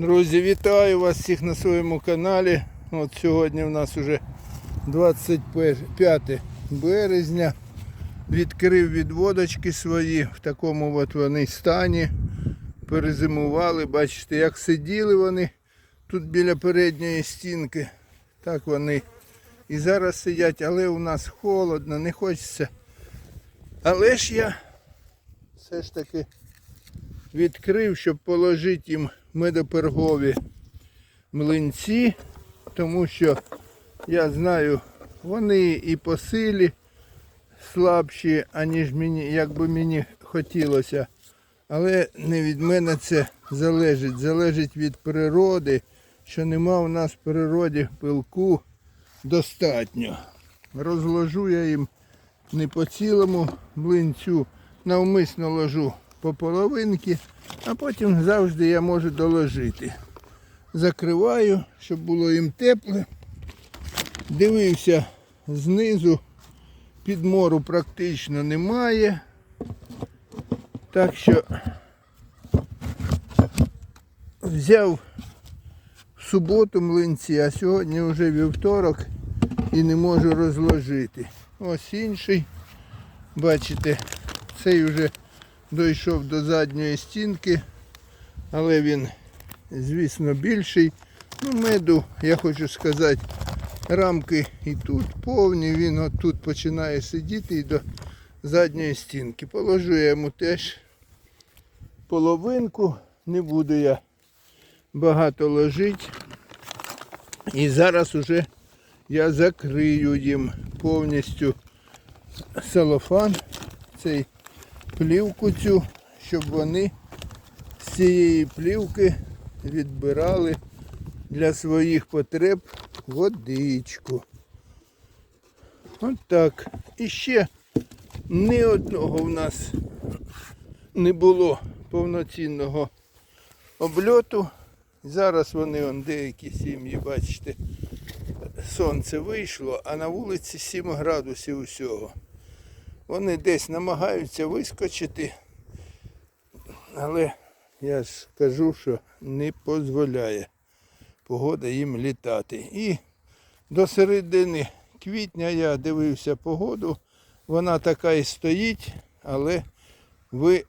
Друзі, вітаю вас всіх на своєму каналі. От сьогодні в нас вже 25 березня. Відкрив відводочки свої в такому от вони стані. Перезимували, бачите, як сиділи вони тут біля передньої стінки. Так вони і зараз сидять, але у нас холодно, не хочеться. Але ж я все ж таки відкрив, щоб положити їм медопергові млинці, тому що я знаю, вони і по силі слабші, аніж мені, як би мені хотілося. Але не від мене це залежить. Залежить від природи, що нема у нас в природі пилку достатньо. Розложу я їм не по цілому млинцю, навмисно ложу по половинки, а потім завжди я можу доложити. Закриваю, щоб було їм тепле. Дивився знизу, підмору практично немає. Так що взяв в суботу млинці, а сьогодні вже вівторок і не можу розложити. Ось інший. Бачите, цей вже дійшов до задньої стінки, але він, звісно, більший. Ну, меду, я хочу сказати, рамки і тут повні, він отут починає сидіти і до задньої стінки. Положу я йому теж половинку, не буду я багато ложити. І зараз уже я закрию їм повністю салофан, цей плівку цю, щоб вони з цієї плівки відбирали для своїх потреб водичку. От. І ще ні одного в нас не було повноцінного обльоту. Зараз вони он, деякі сім'ї, бачите, сонце вийшло, а на вулиці 7 градусів усього. Вони десь намагаються вискочити, але я ж кажу, що не дозволяє погода їм літати. І до середини квітня я дивився погоду, вона така і стоїть, але ви,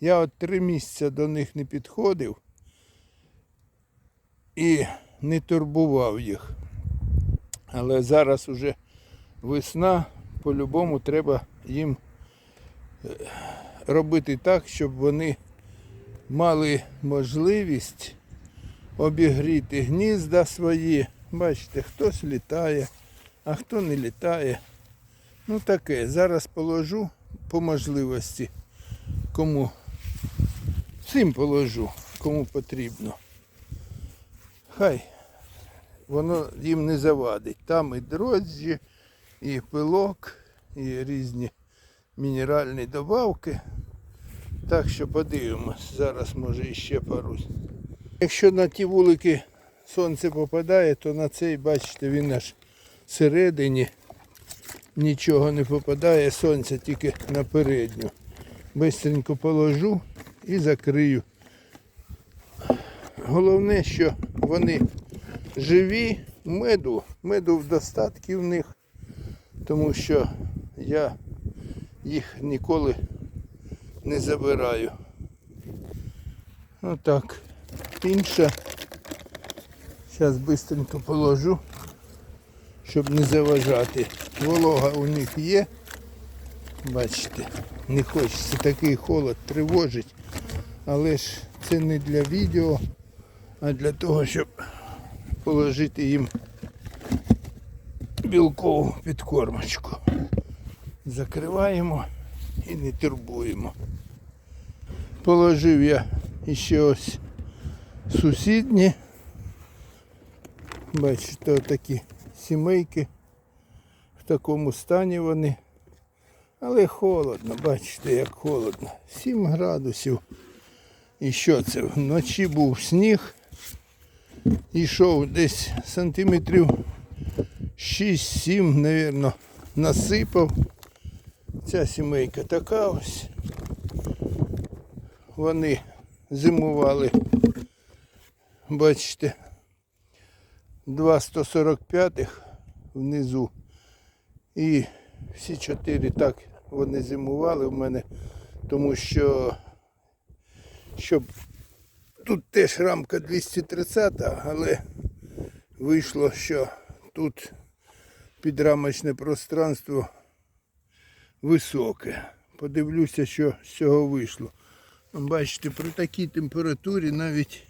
я от три місяці до них не підходив і не турбував їх. Але зараз уже весна, по-любому треба їм е, робити так, щоб вони мали можливість обігріти гнізда свої. Бачите, хтось літає, а хто не літає. Ну таке, зараз положу по можливості, кому всім положу, кому потрібно. Хай воно їм не завадить. Там і дрожжі, і пилок, і різні мінеральні добавки. Так що подивимось. Зараз може іще пару. Якщо на ті вулики сонце попадає, то на цей, бачите, він аж всередині нічого не попадає, сонце тільки на передню. Бистренько положу і закрию. Головне, що вони живі, меду, меду в достатки в них, тому що я їх ніколи не забираю. Отак. Інша. Зараз швидко положу, щоб не заважати. Волога у них є. Бачите, не хочеться такий холод тривожить, але ж це не для відео, а для того, щоб положити їм білкову підкормочку. Закриваємо і не турбуємо. Положив я ще ось сусідні. Бачите, отакі сімейки. В такому стані вони. Але холодно, бачите, як холодно. 7 градусів. І що це? Вночі був сніг. Ішов десь сантиметрів 6-7, мабуть, насипав. Ця сімейка така ось. Вони зимували бачите, два 145 внизу. І всі чотири так вони зимували в мене, тому що щоб тут теж рамка 230, але вийшло, що тут підрамочне пространство високе. Подивлюся, що з цього вийшло. Бачите, при такій температурі навіть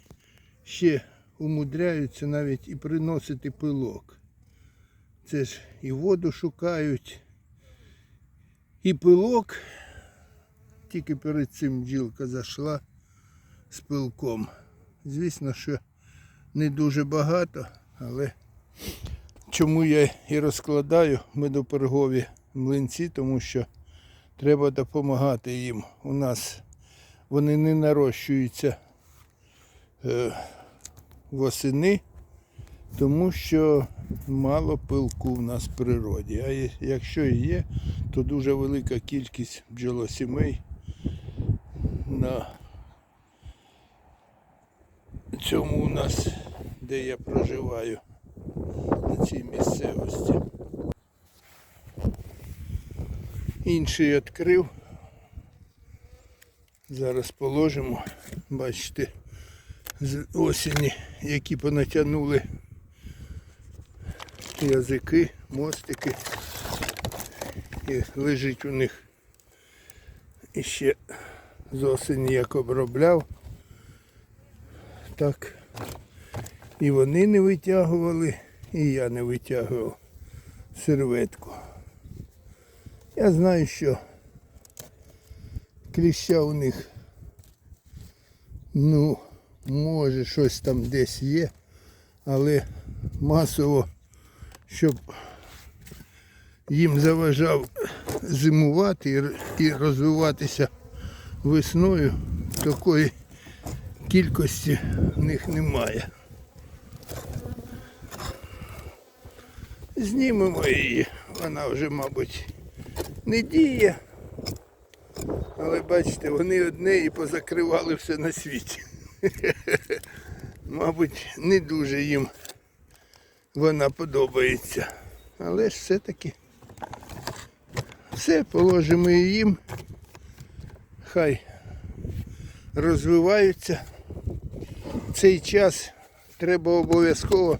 ще умудряються навіть і приносити пилок. Це ж і воду шукають, і пилок. Тільки перед цим бджілка зайшла з пилком. Звісно, що не дуже багато, але чому я і розкладаю медопергові млинці, тому що треба допомагати їм. У нас вони не нарощуються е, восени, тому що мало пилку в нас в природі. А якщо і є, то дуже велика кількість бджолосімей на цьому у нас, де я проживаю, на цій місцевості. Інший відкрив. Зараз положимо. Бачите, з осені, які понатягнули язики, мостики. І лежить у них іще з осені як обробляв. Так. І вони не витягували, і я не витягував серветку. Я знаю, що кліща у них, ну, може щось там десь є, але масово, щоб їм заважав зимувати і розвиватися весною, такої кількості в них немає. Знімемо її, вона вже, мабуть, не діє. Але бачите, вони одне і позакривали все на світі. Мабуть, не дуже їм вона подобається. Але ж все-таки все положимо і їм. Хай розвиваються. Цей час треба обов'язково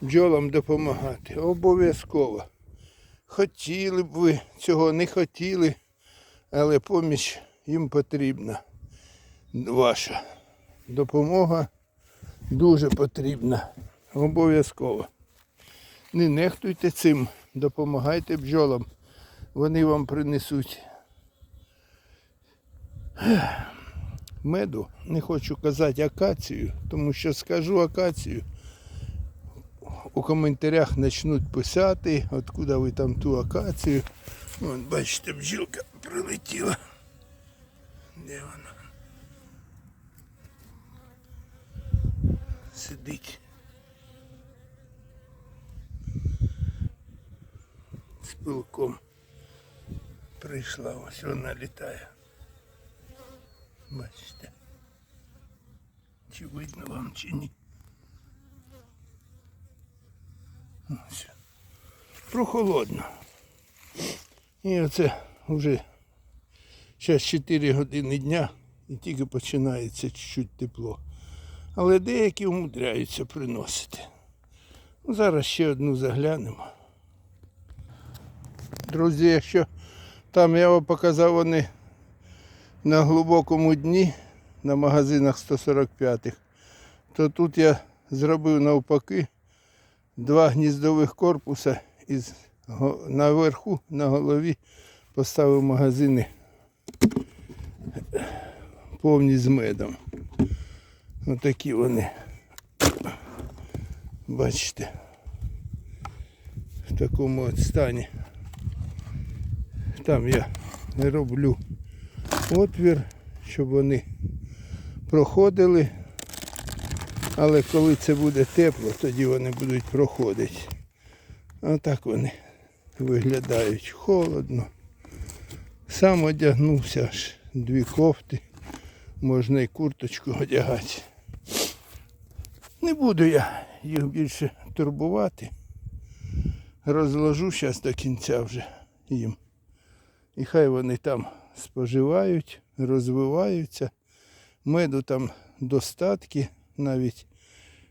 бджолам допомагати. Обов'язково. Хотіли б ви цього, не хотіли, але поміч їм потрібна. Ваша допомога дуже потрібна. Обов'язково. Не нехтуйте цим, допомагайте бджолам. Вони вам принесуть меду. Не хочу казати акацію, тому що скажу акацію. У коментарях почнуть писати, откуда ви там ту акацію. Вон, бачите, бджілка прилетіла. Де вона? Сидить. З пилком. Прийшла, ось вона літає. Бачите. Чи видно вам, чи ні? Прохолодно. І оце вже зараз 4 години дня і тільки починається чуть-чуть тепло. Але деякі умудряються приносити. Ну, зараз ще одну заглянемо. Друзі, якщо там я вам показав вони на глибокому дні на магазинах 145-х, то тут я зробив навпаки два гніздових корпуса і наверху на голові поставив магазини повні з медом. Отакі вони. Бачите. В такому стані. Там я роблю отвір, щоб вони проходили. Але коли це буде тепло, тоді вони будуть проходити. А так вони виглядають холодно. Сам одягнувся аж дві кофти. Можна і курточку одягати. Не буду я їх більше турбувати. Розложу зараз до кінця вже їм. І хай вони там споживають, розвиваються. Меду там достатки, навіть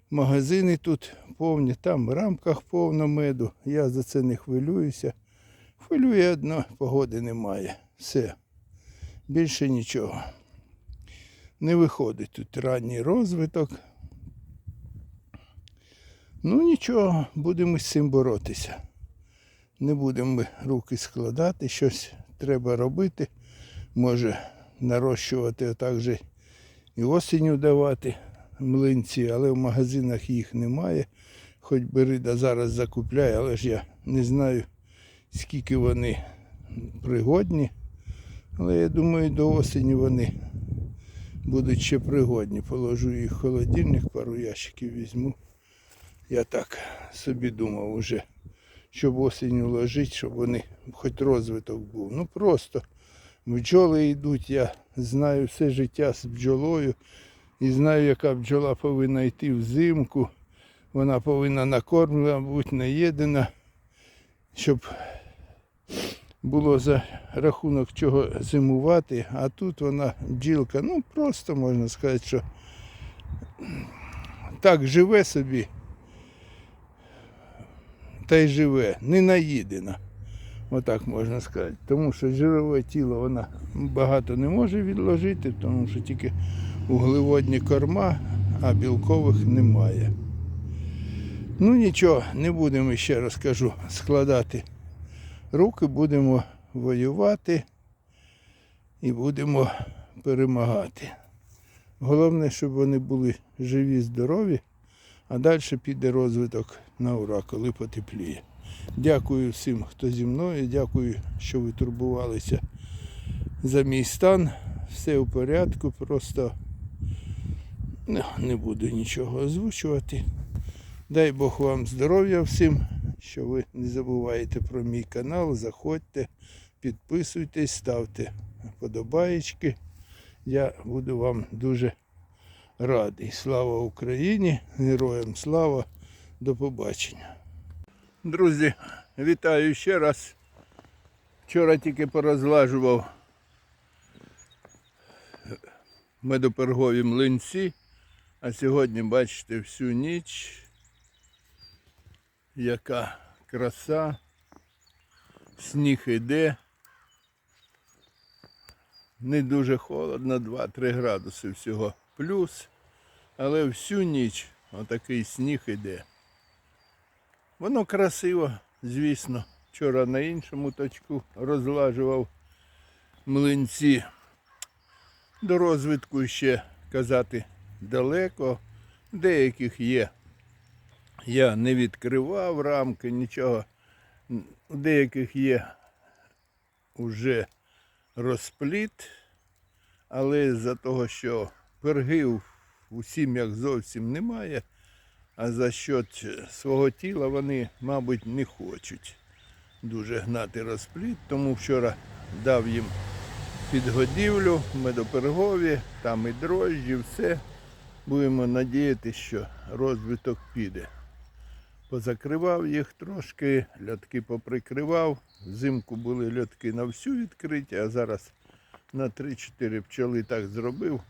магазини тут повні, там в рамках повно меду. Я за це не хвилююся. Хвилює одно, погоди немає. Все. Більше нічого. Не виходить тут ранній розвиток. Ну нічого, будемо з цим боротися. Не будемо ми руки складати, щось треба робити. Може нарощувати отак же і осінню давати млинці, але в магазинах їх немає. Хоч Берида зараз закупляє, але ж я не знаю, скільки вони пригодні. Але я думаю, до осені вони будуть ще пригодні. Положу їх в холодильник, пару ящиків візьму. Я так собі думав уже, щоб осінню ложити, щоб вони хоч розвиток був. Ну просто бджоли йдуть, я знаю все життя з бджолою і знаю, яка бджола повинна йти взимку. Вона повинна накормлена, бути наєдена, щоб було за рахунок чого зимувати, а тут вона бджілка, ну просто можна сказати, що так живе собі, та й живе, не наїдена. Отак можна сказати. Тому що жирове тіло вона багато не може відложити, тому що тільки углеводні корма, а білкових немає. Ну нічого, не будемо ще раз кажу складати руки, будемо воювати і будемо перемагати. Головне, щоб вони були живі, здорові, а далі піде розвиток на ура, коли потепліє. Дякую всім, хто зі мною. Дякую, що ви турбувалися за мій стан. Все у порядку, просто ну, не буду нічого озвучувати. Дай Бог вам здоров'я всім, що ви не забуваєте про мій канал. Заходьте, підписуйтесь, ставте подобаєчки. Я буду вам дуже радий. Слава Україні! Героям слава! До побачення. Друзі, вітаю ще раз. Вчора тільки порозлажував медопергові млинці, а сьогодні бачите всю ніч, яка краса, сніг іде. Не дуже холодно, 2-3 градуси всього плюс, але всю ніч отакий сніг іде. Воно красиво, звісно. Вчора на іншому точку розлажував млинці. До розвитку ще казати далеко. Деяких є. Я не відкривав рамки, нічого. У деяких є уже розпліт, але з-за того, що пергів у сім'ях зовсім немає, а за счет свого тіла вони, мабуть, не хочуть дуже гнати розпліт, тому вчора дав їм підгодівлю, медопергові, там і дрожжі, все. Будемо надіятися, що розвиток піде. Позакривав їх трошки, льотки поприкривав. Взимку були льотки на всю відкриті, а зараз на 3-4 пчоли так зробив.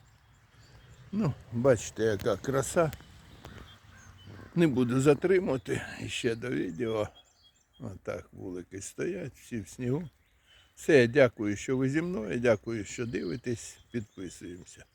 Ну, бачите, яка краса. Не буду затримувати ще до відео. Отак вулики стоять, всі в снігу. Все, дякую, що ви зі мною, дякую, що дивитесь, підписуємося.